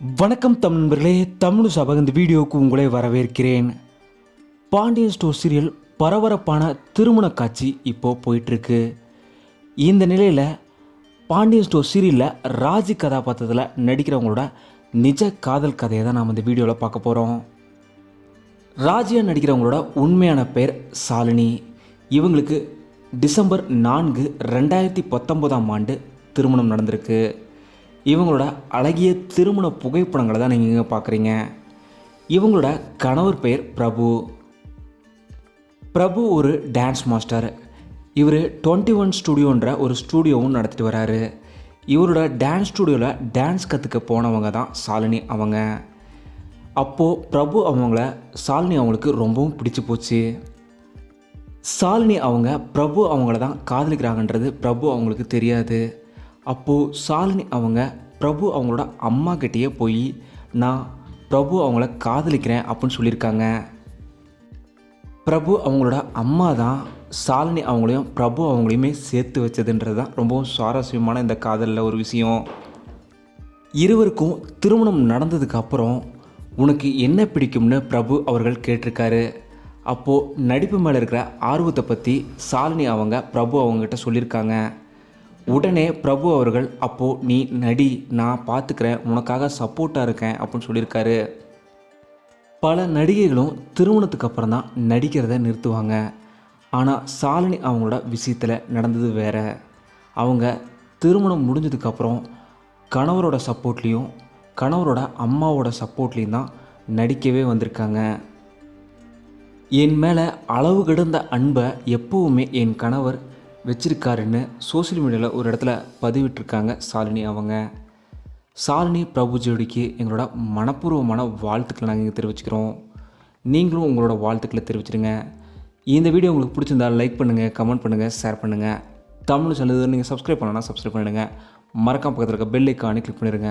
வணக்கம் தமிழ் நண்பர்களே தமிழ் சபக இந்த வீடியோவுக்கு உங்களை வரவேற்கிறேன். பாண்டியன் ஸ்டோர் சீரியல் பரபரப்பான திருமண காட்சி இப்போது போயிட்டுருக்கு. இந்த நிலையில் பாண்டியன் ஸ்டோர் சீரியலில் ராஜி கதாபாத்திரத்தில் நடிக்கிறவங்களோட நிஜ காதல் கதையை தான் நாம் இந்த வீடியோவில் பார்க்க போகிறோம் ராஜியா நடிக்கிறவங்களோட உண்மையான பேர் சாலினி. இவங்களுக்கு டிசம்பர் நான்கு ரெண்டாயிரத்தி பத்தொம்போதாம் ஆண்டு திருமணம் நடந்திருக்கு. இவங்களோட அழகிய திருமண புகைப்படங்களை தான் நீங்கள் இங்கே பார்க்குறீங்க இவங்களோட கணவர் பெயர் பிரபு. பிரபு ஒரு டான்ஸ் மாஸ்டர் இவர் டுவெண்ட்டி ஒன் ஸ்டுடியோன்ற ஒரு ஸ்டூடியோவும் நடத்திட்டு வராரு. இவரோட டான்ஸ் ஸ்டுடியோவில் டான்ஸ் கற்றுக்க போனவங்க தான் சாலினி அவங்க. அப்போது பிரபு அவங்கள சாலினி அவங்களுக்கு ரொம்பவும் பிடிச்சி போச்சு. சாலினி அவங்க பிரபு அவங்கள தான் காதலிக்கிறாங்கன்றது பிரபு அவங்களுக்கு தெரியாது. அப்போது சாலினி அவங்க பிரபு அவங்களோட அம்மா கிட்டேயே போய் நான் பிரபு அவங்கள காதலிக்கிறேன் அப்படின்னு சொல்லியிருக்காங்க. பிரபு அவங்களோட அம்மா தான் சாலினி அவங்களையும் பிரபு அவங்களையுமே சேர்த்து வச்சதுன்றது தான் ரொம்பவும் சுவாரஸ்யமான இந்த காதலில் ஒரு விஷயம். இருவருக்கும் திருமணம் நடந்ததுக்கு அப்புறம் உனக்கு என்ன பிடிக்கும்னு பிரபு அவர்கள் கேட்டிருக்காரு. அப்போது நடிப்பு மேலே இருக்கிற ஆர்வத்தை பற்றி சாலினி அவங்க பிரபு அவங்ககிட்ட சொல்லியிருக்காங்க. உடனே பிரபு அவர்கள் அப்போது நீ நடி நான் பார்த்துக்கிறேன் உனக்காக சப்போர்ட்டாக இருக்கேன் அப்படின்னு சொல்லியிருக்காரு. பல நடிகைகளும் திருமணத்துக்கு அப்புறம் தான் நடிக்கிறத நிறுத்துவாங்க. ஆனால் சாலினி அவங்களோட விஷயத்தில் நடந்தது வேற. அவங்க திருமணம் முடிஞ்சதுக்கப்புறம் கணவரோட சப்போர்ட்லேயும் கணவரோட அம்மாவோட சப்போர்ட்லேயும் தான் நடிக்கவே வந்திருக்காங்க. என் மேலே அளவு கிடந்த அன்பை எப்போவுமே என் கணவர் வச்சிருக்காருன்னு சோஷியல் மீடியாவில் ஒரு இடத்துல பதிவிட்டிருக்காங்க சாலினி அவங்க. சாலினி பிரபு ஜோடிக்கு எங்களோட மனப்பூர்வமான வாழ்த்துக்களை நாங்கள் இங்கே தெரிவிச்சுக்கிறோம். நீங்களும் உங்களோட வாழ்த்துக்களை தெரிவிச்சிருங்க இந்த வீடியோ உங்களுக்கு பிடிச்சிருந்தா லைக் பண்ணுங்கள் கமெண்ட் பண்ணுங்கள் ஷேர் பண்ணுங்கள் தமிழ் சொல்லுது நீங்கள் சப்ஸ்கிரைப் பண்ணலன்னா சப்ஸ்கிரைப் பண்ணிடுங்க. மறக்காம பக்கத்தில் இருக்க பெல் ஐக்கானே கிளிக் பண்ணிடுங்க.